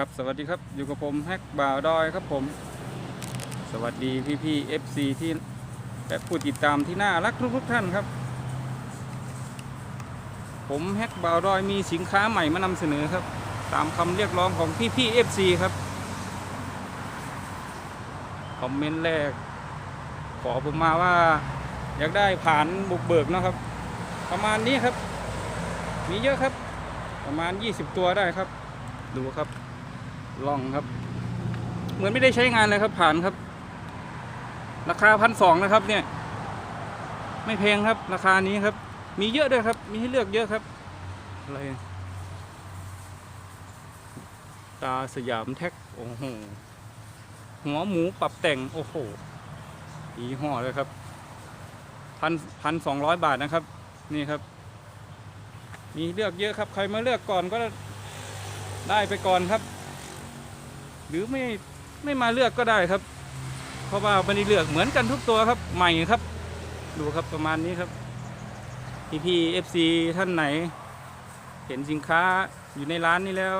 ครับสวัสดีครับอยู่กับผมแฮกบ่าวดอยครับผม สวัสดีพี่พี่เอฟซีที่และผู้ติดตามที่น่ารักทุกทุกท่านครับ ผมแฮกบ่าวดอยมีสินค้าใหม่มานำเสนอครับ ตามคำเรียกร้องของพี่พี่เอฟซีครับคอมเมนต์แรก ขอผมมาว่า อยากได้ผ่านบุกเบิกนะครับ ประมาณนี้ครับ มีเยอะครับ ประมาณ 20 ตัวได้ครับดูครับ ลองครับ เหมือนไม่ได้ใช้งานเลยครับ ผ่านครับ ราคาพันสองนะครับ เนี่ย ไม่แพงครับ ราคานี้ครับ มีเยอะด้วยครับ มีให้เลือกเยอะครับอะไรตาสยามแท็กโอ้โหหัวหมูปรับแต่งโอ้โหยี่ห้อเลยครับพันพันสองร้อยบาทนะครับ นี่ครับ มีเลือกเยอะครับ ใครมาเลือกก่อนก็ได้ไปก่อนครับ หรือไม่ไม่มาเลือกก็ได้ครับ เพราะว่าไม่ได้เลือกเหมือนกันทุกตัวครับใหม่ครับ ดูครับประมาณนี้ครับพี่พี่เอฟซีท่านไหน เห็นสินค้าอยู่ในร้านนี้แล้ว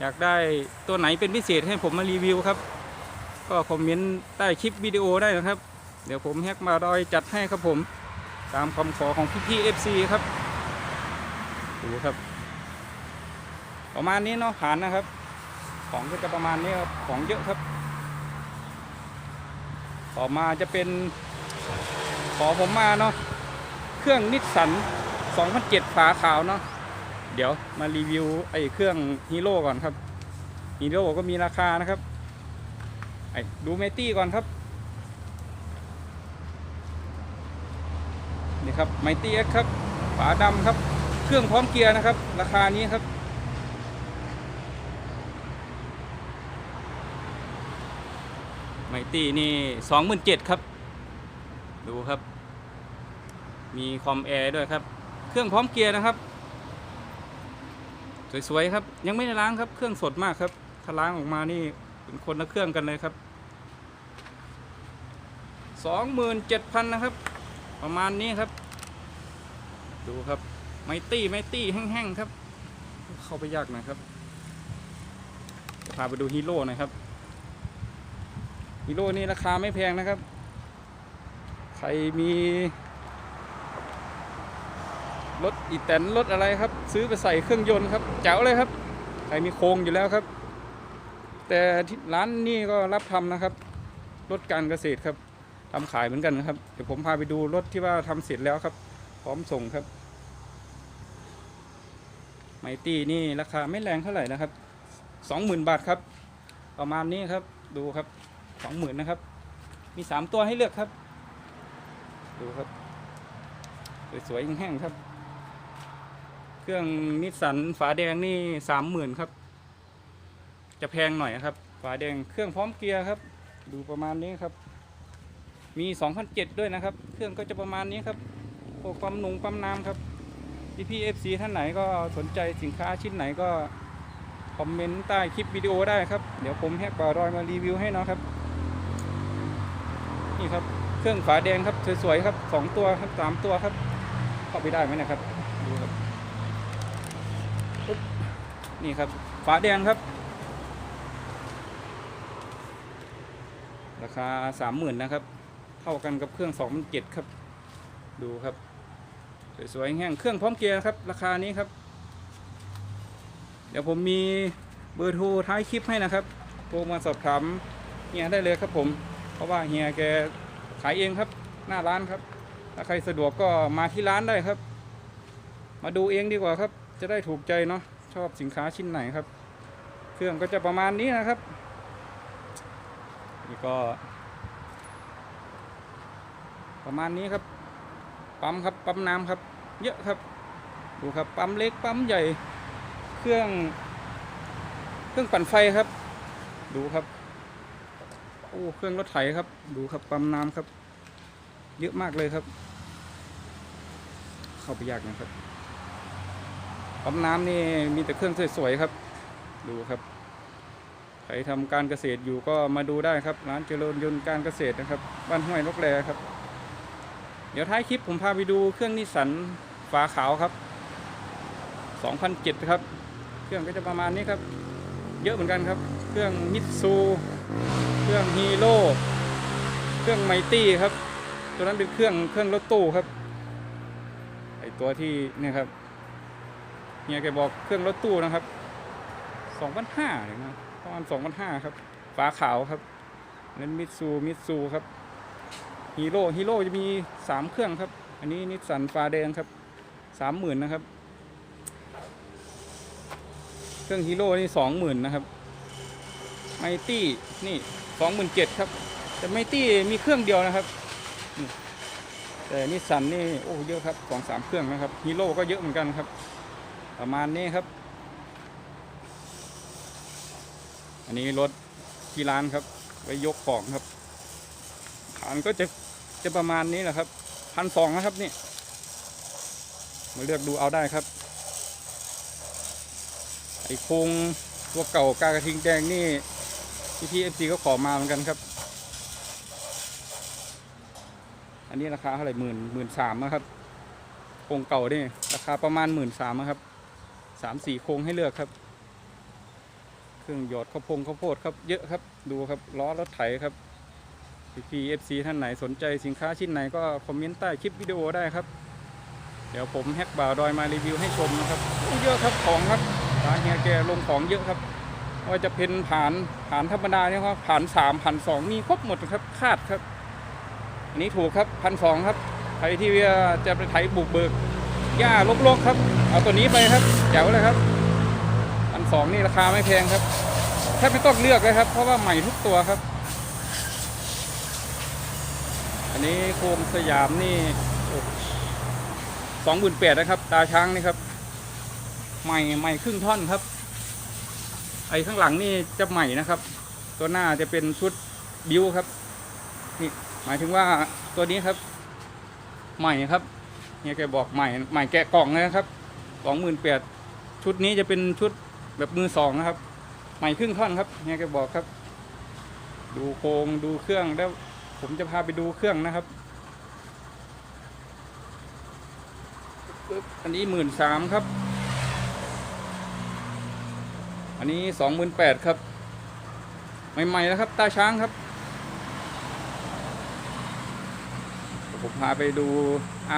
อยากได้ตัวไหนเป็นพิเศษให้ผมมารีวิวครับ ก็คอมเมนต์ใต้คลิปวิดีโอได้นะครับ เดี๋ยวผมแฮกมาดอยจัดให้ครับผม ตามคำขอของพี่พี่เอฟซีครับดูครับ ประมาณนี้เนาะผ่านนะครับ ของก็จะประมาณนี้ครับของเยอะครับ ต่อมาจะเป็นขอผมมาเนาะเครื่องนิสสัน2007 ฝาขาวเนาะเดี๋ยวมารีวิวไอ้เครื่องฮีโร่ก่อนครับฮีโร่ก็มีราคานะครับไอ้ดูเมตี้ก่อนครับนี่ครับไมตี้เอ็กครับฝาดำครับ เครื่องพร้อมเกียร์นะครับ ราคานี้ครับ ไมตี้นี่สองหมื่นเจ็ดครับ ดูครับ มีคอมแอร์ด้วยครับ เครื่องพร้อมเกียร์นะครับ สวยๆครับ ยังไม่ได้ล้างครับ เครื่องสดมากครับ ถ้าล้างออกมานี่เป็นคนละเครื่องกันเลยครับสองหมื่นเจ็ดพันนะครับ ประมาณนี้ครับ ดูครับ ไมตี้ไมตี้แห้งๆครับ เข้าไปยากหน่อยครับจะพาไปดูฮีโร่หน่อยครับ ฮีโร่นี่ราคาไม่แพงนะครับ ใครมีรถอีแตนรถอะไรครับ ซื้อไปใส่เครื่องยนต์ครับแจ๋วเลยครับ ใครมีโครงอยู่แล้วครับ แต่ที่ร้านนี่ก็รับทำนะครับรถการเกษตรครับทำขายเหมือนกันนะครับ เดี๋ยวผมพาไปดูรถที่ว่าทำเสร็จแล้วครับ พร้อมส่งครับ ไมตี้นี่ราคาไม่แรงเท่าไหร่นะครับสองหมื่นบาทครับ ประมาณนี้ครับดูครับ สองหมื่นนะครับ มีสามตัวให้เลือกครับ ดูครับ สวยๆแห้งๆครับ เครื่องนิสสันฝาแดงนี่สามหมื่นครับ จะแพงหน่อยครับ ฝาแดงเครื่องพร้อมเกียร์ครับ ดูประมาณนี้ครับ มี2007ด้วยนะครับ เครื่องก็จะประมาณนี้ครับพวกปั๊มนงปั๊มน้ำครับพี่พี่เอฟซีท่านไหนก็สนใจสินค้าชิ้นไหนก็คอมเมนต์ใต้คลิปวิดีโอได้ครับ เดี๋ยวผมแฮกป่ารอยมารีวิวให้เนาะครับ นี่ครับ เครื่องฝาแดงครับสวยๆครับสองตัวครับสามตัวครับเข้าไปได้ไหมนะครับดูครับนี่ครับ ฝาแดงครับ ราคาสามหมื่นนะครับ เท่ากันกับเครื่องสองพันเจ็ดครับ ดูครับ สวยๆแห้งเครื่องพร้อมเกียร์ครับ ราคานี้ครับ เดี๋ยวผมมีเบอร์โทรท้ายคลิปให้นะครับ โทรมาสอบถามเฮียได้เลยครับผม เพราะว่าเฮียแกขายเองครับ หน้าร้านครับ ถ้าใครสะดวกก็มาที่ร้านได้ครับ มาดูเองดีกว่าครับ จะได้ถูกใจเนาะชอบสินค้าชิ้นไหนครับ เครื่องก็จะประมาณนี้นะครับนี่ก็ ประมาณนี้ครับปั๊มครับปั๊มน้ำครับ เยอะครับ ดูครับปั๊มเล็กปั๊มใหญ่ เครื่อง เครื่องปั่นไฟครับ ดูครับ โอ้เครื่องรถไถครับ ดูครับปั๊มน้ำครับ เยอะมากเลยครับ เข้าไปยากนะครับปั๊มน้ำนี่มีแต่เครื่องสวยๆครับ ดูครับใครทำการเกษตรอยู่ก็มาดูได้ครับร้านเจริญยนต์การเกษตรนะครับ บ้านห้วยนกแรครับ เดี๋ยวท้ายคลิปผมพาไปดูเครื่องนิสสันฝาขาวครับ2007ครับ เครื่องก็จะประมาณนี้ครับ เยอะเหมือนกันครับ เครื่องมิตซู เครื่องฮีโร่เครื่องไมตี้ครับ ตัวนั้นเป็นเครื่องเครื่องรถตู้ครับไอตัวที่เนี่ยครับเฮียแกบอกเครื่องรถตู้นะครับสองพันห้าเลยนะประมาณสองพันห้าครับฝาขาวครับนั้นมิตซูมิตซูครับฮีโร่ฮีโร่จะมีสามเครื่องครับ อันนี้นิสสันฟ้าแดงครับสามหมื่นนะครับ เครื่องฮีโร่นี่สองหมื่นนะครับ ไมตี้นี่สองหมื่นเจ็ดครับ แต่ไมตี้มีเครื่องเดียวนะครับ แต่นิสสันนี่โอ้เยอะครับสองสามเครื่องนะครับฮีโร่ก็เยอะเหมือนกันครับ ประมาณนี้ครับ อันนี้รถที่ร้านครับ ไว้ยกของครับฐานก็จะจะประมาณนี้แหละครับพันสองนะครับนี่มาเลือกดูเอาได้ครับ ไอโครงตัวเก่ากากระทิงแดงนี่ พี่พีเอฟซีก็ขอมาเหมือนกันครับ อันนี้ราคาเท่าไหร่หมื่นหมื่นสามนะครับโครงเก่านี่ราคาประมาณหมื่นสามครับสามสี่โครงให้เลือกครับ เครื่องหยอดข้าวโพงข้าวโพดครับเยอะครับดูครับล้อรถไถครับพี่พีเอฟซีท่านไหนสนใจสินค้าชิ้นไหนก็คอมเมนต์ใต้คลิปวิดีโอได้ครับ เดี๋ยวผมแฮกบ่าวดอยมารีวิวให้ชมนะครับเยอะครับของครับร้านเฮียแกลงของเยอะครับ ว่าจะเป็นผ่านผ่านธรรมดาเนี่ยครับผานสามผ่านสองมีครบหมดครับคาดครับ อันนี้ถูกครับพันสองครับใครที่จะไปไถบุกเบิกหญ้าลกๆครับ เอาตัวนี้ไปครับแจ๋วเลยครับพันสองนี่ราคาไม่แพงครับแทบไม่ต้องเลือกเลยครับ เพราะว่าใหม่ทุกตัวครับ อันนี้โคมสยามนี่สองหมื่นแปดนะครับ ตาช้างนี่ครับ ใหม่ใหม่ครึ่งท่อนครับ ไอ้ข้างหลังนี่จะใหม่นะครับ ตัวหน้าจะเป็นชุดบิวครับนี่หมายถึงว่าตัวนี้ครับ ใหม่ครับเนี่ยแกบอกใหม่ใหม่แกะกล่องเลยนะครับสองหมื่นแปดชุดนี้จะเป็นชุดแบบมือสองนะครับ ใหม่ครึ่งท่อนครับเนี่ยแกบอกครับ ดูโครงดูเครื่องแล้วผมจะพาไปดูเครื่องนะครับอันนี้หมื่นสามครับ อันนี้สองหมื่นแปดครับ ใหม่ๆแล้วครับ ตาช้างครับ ผมพาไปดู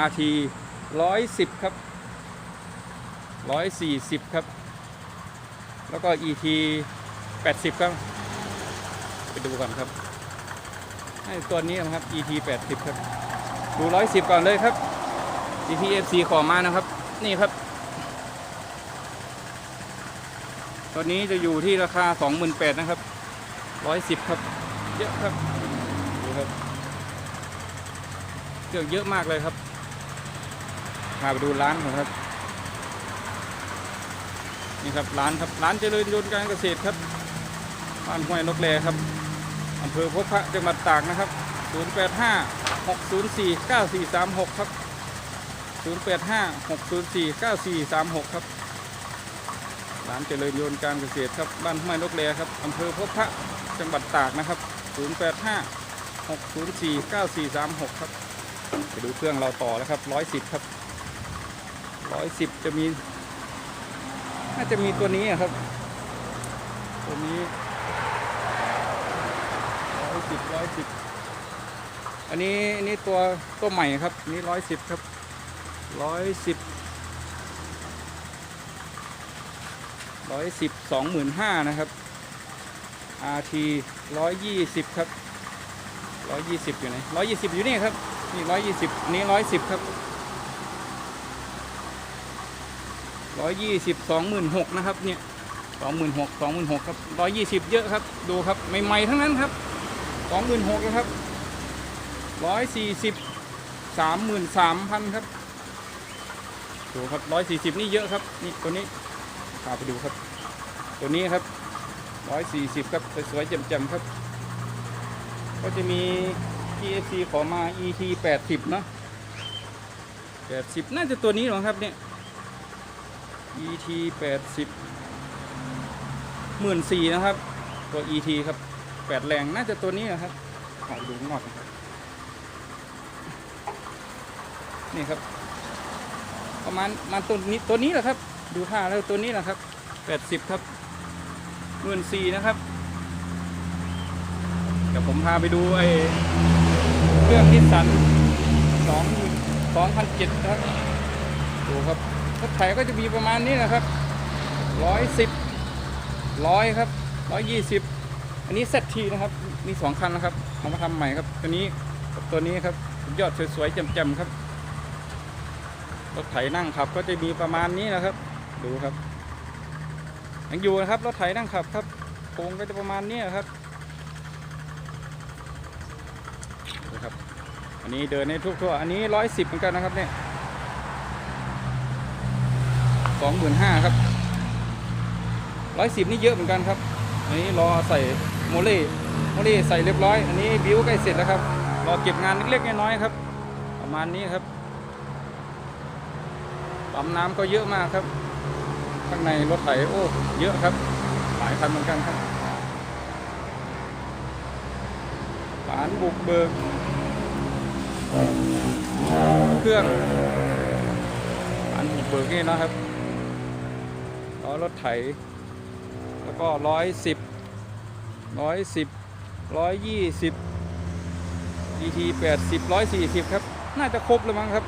RT 110 ครับ 140 ครับ แล้วก็ ET 80 ครับ ไปดูก่อนครับให้ตัวนี้นะครับ ET 80 ครับ ดู 110 ก่อนเลยครับ ET FC ขอมานะครับ นี่ครับ ตัวนี้จะอยู่ที่ราคา 28,000นะครับ110ครับ เยอะครับดูครับเครื่องเยอะมากเลยครับพาไปดูร้านก่อนครับ นี่ครับร้านครับร้านเจริญยนต์การเกษตรครับบ้านห้วยนกแลครับอำเภอพบพระจังหวัดตากนะครับ 085 604 9436 ครับ 085 604 9436 ครับ สารเจริญยนการเกษตรครับบ้านห้วยนกแลครับอำเภอพบพระจังหวัดตากนะครับ 085 604 9436 ครับไปดูเครื่องเราต่อแล้วครับ 110 ครับ 110 จะมี น่าจะมีตัวนี้ครับ ตัวนี้ 110 110 อันนี้นี่ตัวตัวใหม่ครับ นี่ 110 ครับ 110 ร้อยสิบสองหมื่นห้านะครับ RT ร้อยยี่สิบครับร้อยยี่สิบอยู่ไหนร้อยยี่สิบอยู่นี่ครับ นี่ร้อยยี่สิบนี้ร้อยสิบครับร้อยยี่สิบสองหมื่นหกนะครับเนี่ยสองหมื่นหกสองหมื่นหกครับร้อยยี่สิบเยอะครับ ดูครับใหม่ๆทั้งนั้นครับสองหมื่นหกนะครับร้อยสี่สิบสามหมื่นสามพันครับดูครับร้อยสี่สิบนี่เยอะครับ นี่ตัวนี้ พาไปดูครับ ตัวนี้ครับร้อยสี่สิบครับสวยๆจ่มๆครับ ก็จะมี TFC ขอมา ET 80เนอะ80น่าจะตัวนี้หรอครับเนี่ย ET 80หมื่นสี่นะครับ ตัว ET ครับ8แรงน่าจะตัวนี้นะครับขอดูงนอกครับนี่ครับ ประมาณมาตัวนี้ตัวนี้แหละครับ ดูท่าแล้วตัวนี้แหละครับ80ครับหมื่นสี่นะครับเดี๋ยวผมพาไปดูไอ้เครื่องนิสสันสองสองพันเจ็ดครับดูครับรถไถก็จะมีประมาณนี้นะครับร้อยสิบร้อยครับร้อยยี่สิบอันนี้เซตทีนะครับ มีสองคันนะครับเอามาทำใหม่ครับ ตัวนี้กับตัวนี้ครับยอดสวยๆแจ่มๆครับรถไถนั่งขับ ก็จะมีประมาณนี้นะครับ ดูครับยังอยู่นะครับรถไถนั่งขับครับโครงก็จะประมาณนี้ครับดูครับ อันนี้เดินในทุกทั่วอันนี้ร้อยสิบเหมือนกันนะครับเนี่ยสองหมื่นห้าครับร้อยสิบนี่เยอะเหมือนกันครับ อันนี้รอใส่โมเล่โมเล่ใส่เรียบร้อย อันนี้บิวใกล้เสร็จแล้วครับ รอเก็บงานเล็กๆน้อยๆครับ ประมาณนี้ครับปั๊มน้ำก็เยอะมากครับ ข้างในรถไถโอ้เยอะครับ หลายคันเหมือนกันครับฝานบุกเบิก เครื่องฝานบุกเบิกนี่นะครับล้อรถไถ แล้วก็ร้อยสิบร้อยสิบร้อยยี่สิบ GT แปดสิบร้อยสี่สิบครับ น่าจะครบแล้วมั้งครับ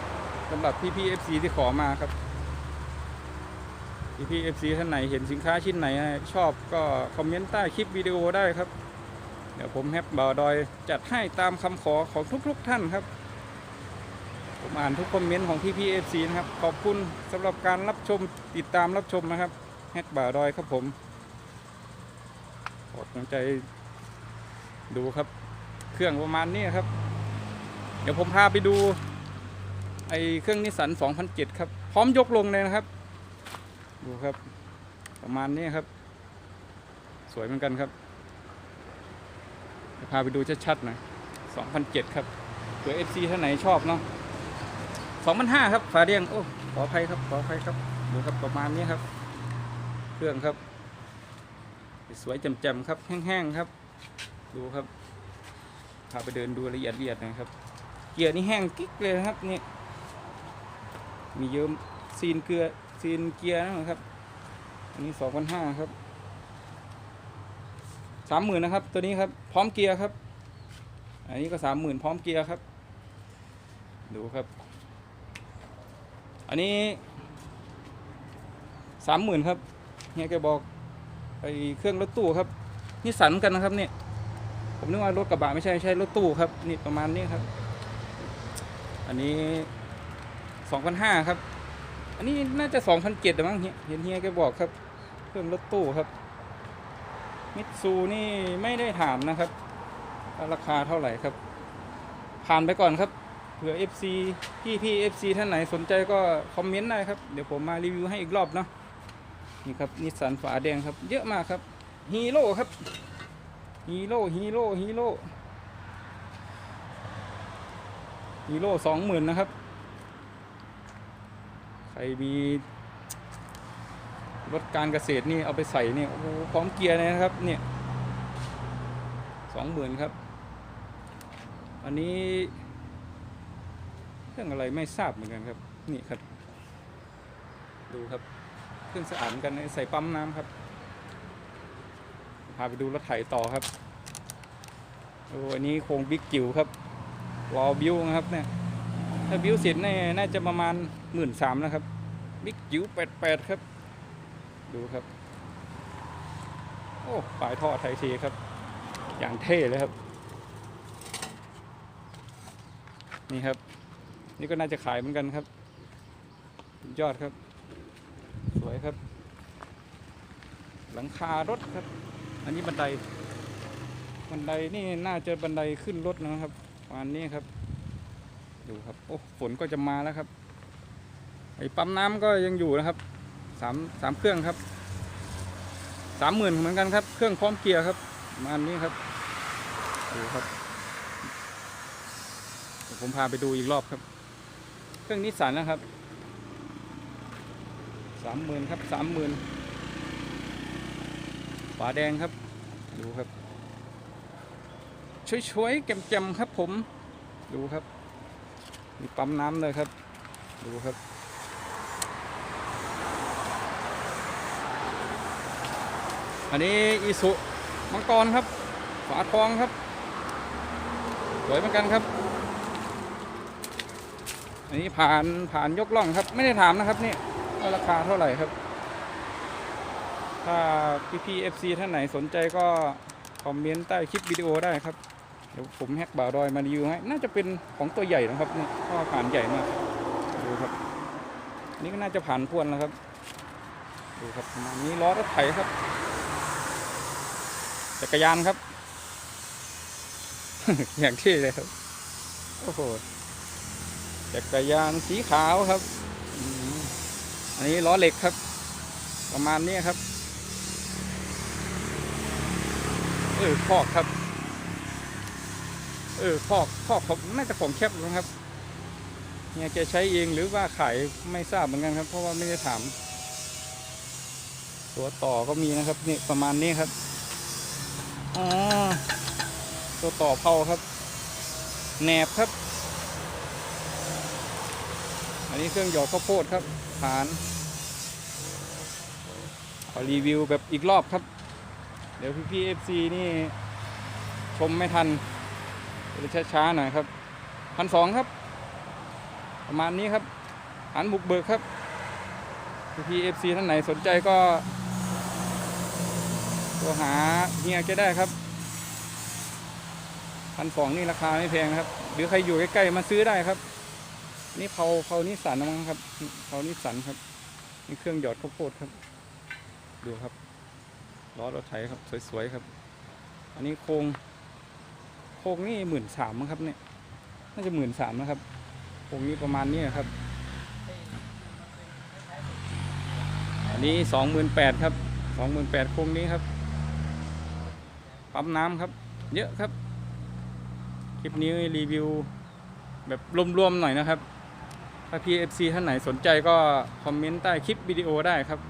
สำหรับ PPFC ที่ขอมาครับ PPFC ท่านไหนเห็นสินค้าชิ้นไหน ชอบก็คอมเมนต์ใต้คลิปวิดีโอได้ครับ เดี๋ยวผมแฮปบ่าวดอยจัดให้ตามคำขอของทุกๆท่านครับ ผมอ่านทุกคอมเมนต์ของ PPFC นะครับ ขอบคุณสำหรับการรับชมติดตามรับชมนะครับแฮกบ่าวดอยครับผมขอกำลังใจดูครับ เครื่องประมาณนี้ครับ เดี๋ยวผมพาไปดูไอเครื่องนิสสัน2007 ครับ พร้อมยกลงเลยนะครับ ดูครับ ประมาณนี้ครับ สวยเหมือนกันครับพาไปดูชัดๆหน่อย2007 ครับเผื่อ FC ท่านไหนชอบเนาะ2005 ครับ ฝาเรียง โอ้ ขออภัยครับ ขออภัยครับ ดูครับ ประมาณนี้ครับ เครื่องครับ สวยจ่มๆครับ แห้งๆครับ ดูครับ พาไปเดินดูละเอียดละเอียดหนะครับ เกียร์นี่แห้งกิ๊กเลยครับนี่ มีเยิ้มซีนเกลือ ซีนเกียร์นะครับ อันนี้สองพันห้าครับสามหมื่นนะครับ ตัวนี้ครับ พร้อมเกียร์ครับ อันนี้ก็สามหมื่นพร้อมเกียร์ครับ ดูครับ อันนี้สามหมื่นครับเฮียแกบอกไอเครื่องรถตู้ครับนี่สันกันนะครับเนี่ยผมนึกว่ารถกระบะไม่ใช่ใช่รถตู้ครับ นี่ประมาณนี้ครับ อันนี้สองพันห้าครับ อันนี้น่าจะสองพันเจ็ดมั้งเฮียเห็นเฮียแกบอกครับ เครื่องรถตู้ครับ มิตซูนี่ไม่ได้ถามนะครับ ราคาเท่าไหร่ครับ ผ่านไปก่อนครับเผื่อ FC พี่พี่ FC ท่านไหนสนใจก็คอมเมนต์ได้ครับ เดี๋ยวผมมารีวิวให้อีกรอบเนาะนี่ครับนิสสันฝาแดงครับ เยอะมากครับฮีโร่ครับฮีโร่ฮีโร่ฮีโร่ฮีโร่สองหมื่นนะครับ รมีรถการเกษตรนี่เอาไปใส่เนี่ยโอ้โหพร้อมเกียร์เลยนะครับเนี่ยสองหมื่นครับ อันนี้เครื่องอะไรไม่ทราบเหมือนกันครับ นี่ครับ ดูครับเครื่องสะอาดเหมือนกันใส่ปั๊มน้ำครับพาไปดูรถไถต่อครับโอ้อันนี้โครงบิ๊กจิ๋วครับรอบิวนะครับเนี่ย ถ้าบิวเสร็จแน่น่าจะประมาณหมื่นสามนะครับบิ๊กจิ๋วแปดแปดครับ ดูครับ โอ้ปลายท่อไทยทีครับ อย่างเท่เลยครับ นี่ครับ นี่ก็น่าจะขายเหมือนกันครับ ยอดครับ สวยครับ หลังคารถครับ อันนี้บันได บันไดนี่น่าจะบันไดขึ้นรถนะครับประมาณนี้ครับ ดูครับโอ้ฝนก็จะมาแล้วครับไอ้ปั๊มน้ำก็ยังอยู่นะครับสามสามเครื่องครับสามหมื่นเหมือนกันครับ เครื่องพร้อมเกียร์ครับมาณนี้ครับดูครับผมพาไปดูอีกรอบครับ เครื่องนิสสันนะครับสามหมื่นครับสามหมื่นฝาแดงครับ ดูครับช่วยๆแจ่มๆครับผม ดูครับ มีปั๊มน้ำเลยครับ ดูครับอันนี้อีสุมังกรครับ ฝาทองครับ สวยเหมือนกันครับ อันนี้ผ่านผ่านยกล่องครับ ไม่ได้ถามนะครับนี่ว่าราคาเท่าไหร่ครับ ถ้าพี่พีเอฟซีท่านไหนสนใจก็ คอมเมนต์ใต้คลิปวิดีโอได้ครับ ดี๋ยวผมแฮกบ่าวดอยมารีวิวให้น่าจะเป็นของตัวใหญ่นะครับนี่เพราะว่าผ่านใหญ่มากดูครับนี่ก็น่าจะผ่านพวนแล้วครับดูครับประมาณนี้ล้อรถไถครับจักรยานครับ อย่างที่เลยครับโอ้โหจักรยานสีขาวครับอันนี้ล้อเหล็กครับ ประมาณนี้ครับเออคอกครับ เออคอกคอกผมน่าจะของแคบนะครับเนี่ยแกใช้เองหรือว่าขายไม่ทราบเหมือนกันครับ เพราะว่าไม่ได้ถาม ตัวต่อก็มีนะครับนี่ประมาณนี้ครับอ๋อตัวต่อเผาครับแหนบครับ อันนี้เครื่องหยอดข้าวโพดครับฐานขอรีวิวแบบอีกรอบครับ เดี๋ยวพี่พี่เอฟซีนี่ชมไม่ทัน ช้าๆหน่อยครับพันสองครับ ประมาณนี้ครับฐานบุกเบิกครับพี่พี่เอฟซีท่านไหนสนใจก็ตัวหาเฮียแกได้ครับพันสองนี่ราคาไม่แพงนะครับ หรือใครอยู่ใกล้ๆมาซื้อได้ครับ นี่เผาเผานิสสันนะมั้งครับเผานิสสันครับนี่เครื่องหยอดข้าวโพดครับ ดูครับล้อรถไถครับ สวยๆครับ อันนี้โครง โครงนี่หมื่นสามครับเนี่ย น่าจะหมื่นสามนะครับโครงนี้ประมาณนี้ครับ อันนี้สองหมื่นแปดครับสองหมื่นแปดโครงนี้ครับ ปั๊มน้ำครับ เยอะครับ คลิปนี้รีวิวแบบรวมๆหน่อยนะครับ ถ้า PFC ท่านไหนสนใจก็คอมเมนต์ใต้คลิปวิดีโอได้ครับ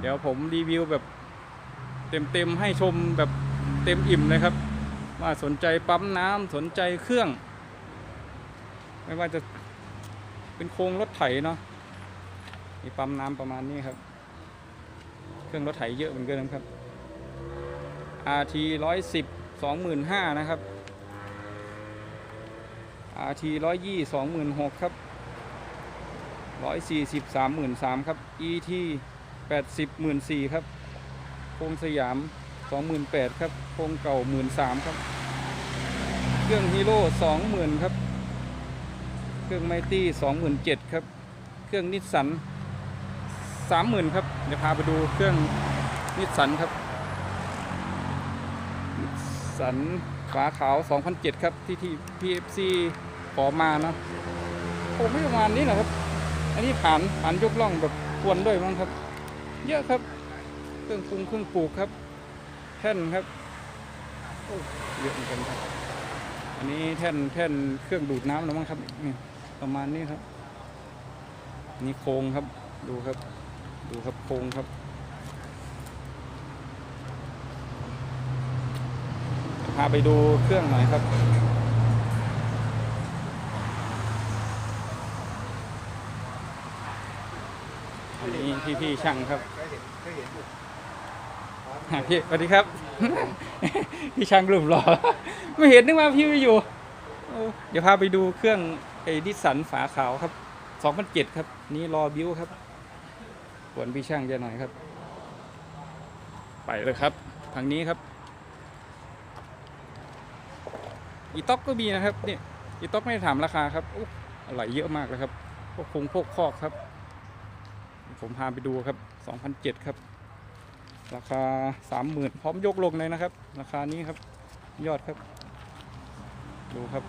เดี๋ยวผมรีวิวแบบเต็มๆให้ชมแบบเต็มอิ่มเลยครับ ว่าสนใจปั๊มน้ำสนใจเครื่อง ไม่ว่าจะเป็นโครงรถไถเนาะมีปั๊มน้ำประมาณนี้ครับ เครื่องรถไถเยอะเหมือนกันนะครับ RT 110 25,000นะครับ RT ร้อยยี่สองหมื่นหกครับร้อยสี่สิบสามหมื่นสามครับ ET แปดสิบหมื่นสี่ครับโครงสยาม สองหมื่นแปดครับโครงเก่าหมื่นสามครับ เครื่องฮีโร่สองหมื่นครับ เครื่องไมตี้สองหมื่นเจ็ดครับ เครื่องนิสสันสามหมื่นครับ เดี๋ยวพาไปดูเครื่องนิสสันครับ นิสสันฝาขาว2007 ครับที่ที่ PFC ขอมาเนาะผมไม่ประมาณนี้นะครับ อันนี้ผ่านผ่านยกล่องแบบควนด้วยมั้งครับ เยอะครับ เครื่องปรุงเครื่องปลูกครับ แท่นครับเยอะเหมือนกันครับ อันนี้แท่นแท่นเครื่องดูดน้ำแล้วมั้งครับนี่ประมาณนี้ครับ นี่โครงครับ ดูครับ ดูครับโครงครับพาไปดูเครื่องหน่อยครับ อันนี้พี่พี่ๆช่างครับเคยเห็นเคยเห็นอยู่ พี่สวัสดีครับ พี่ช่างรูปหล่อไม่เห็นนึกว่าพี่ไม่อยู่ เดี๋ยวพาไปดูเครื่องไอ้ดิสันฝาขาวครับ2007ครับ นี่รอบิวครับกวนพี่ช่างจะหน่อยครับ ไปเลยครับ ทางนี้ครับ อีต็อกก็มีนะครับนี่อีต็อกไม่ได้ถามราคาครับอุ๊ยอะไรเยอะมากเลยครับพวกคงพวกคอกครับ ผมพาไปดูครับ 2007 ครับ ราคา 30,000พร้อมยกลงเลยนะครับ ราคานี้ครับ ยอดครับ ดูครับ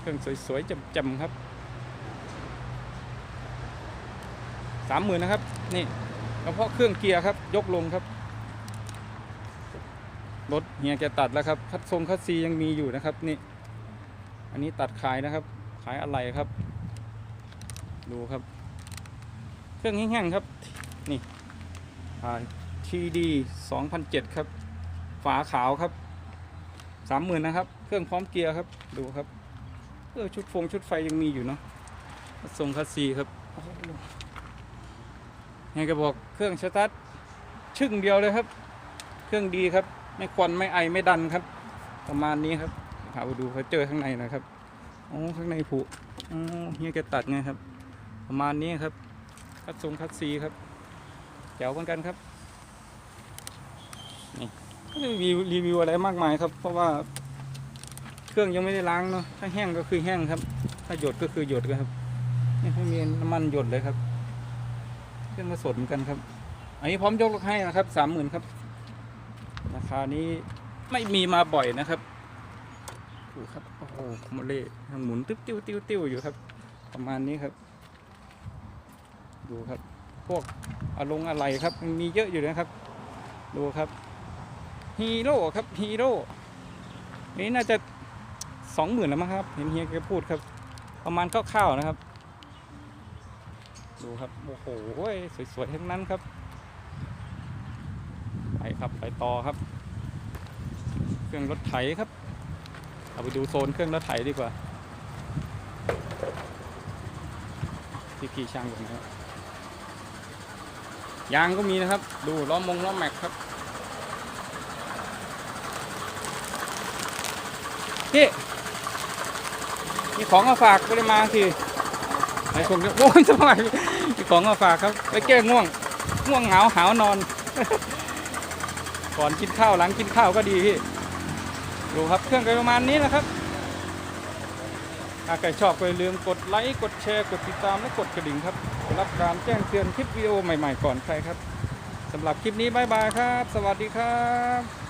เครื่องสวยๆจำๆครับ30,000นะครับ นี่เฉพาะเครื่องเกียร์ครับ ยกลงครับ รถเฮียแกตัดแล้วครับ คัดทรงคัดซียังมีอยู่นะครับ นี่ อันนี้ตัดขายนะครับ ขายอะไรครับ ดูครับ เครื่องแห้งๆครับ นี่ ทีดี2007 ครับ ฝาขาวครับ 30,000 นะครับ เครื่องพร้อมเกียร์ครับ ดูครับเออชุดฟงชุดไฟยังมีอยู่เนาะคัดทรงคัดซีครับโอ้โหไงก็บอกเครื่องสตาร์ทชึ่งเดียวเลยครับ เครื่องดีครับ ไม่ควันไม่ไอไม่ดันครับ ประมาณนี้ครับพาไปดูเขาเจอข้างในนะครับโอ้ข้างในผุอ๋อเฮียแกตัดไงครับ ประมาณนี้ครับคัดทรงคัดซีครับ แจ๋วเหมือนกันครับนี่ก็ไม่มีรีวิวอะไรมากมายครับ เพราะว่าเครื่องยังไม่ได้ล้างเนาะถ้าแห้งก็คือแห้งครับ ถ้าหยดก็คือหยดครับนี่ไม่มีน้ำมันหยดเลยครับเครื่องก็สดเหมือนกันครับ อันนี้พร้อมยกรถให้นะครับสามหมื่นครับราคานี้ไม่มีมาบ่อยนะครับดูครับโอ้โหมเล่หมุนติ้วติ้วติ้วติ้วอยู่ครับ ประมาณนี้ครับ ดูครับ พวกอารมณ์อะไรครับมีเยอะอยู่นะครับ ดูครับฮีโร่ครับฮีโร่นี่น่าจะสองหมื่นแล้วมั้งครับ เห็นเฮียแกพูดครับ ประมาณคร่าวๆนะครับ ดูครับ โอ้โหสวยๆทั้งนั้นครับ ไปครับไปต่อครับ เครื่องรถไถครับ เอาไปดูโซนเครื่องรถไถดีกว่าที่พี่ช่างผมครับ ยางก็มีนะครับ ดูล้อมงล้อแม็กครับพี่มีของมาฝากไม่ได้มาสิไอ้คนก็โอ้ยสบายมีของมาฝากครับไปแก้ง่วงง่วงเหงาหาวนอน ก่อนกินข้าวหลังกินข้าวก็ดีพี่ดูครับเครื่องก็ประมาณนี้นะครับถ้าใครชอบก็อย่าลืมกดไลค์กดแชร์กดติดตามและกดกระดิ่งครับ รับการแจ้งเตือนคลิปวิดีโอใหม่ๆก่อนใครครับสำหรับคลิปนี้บายบายครับ สวัสดีครับ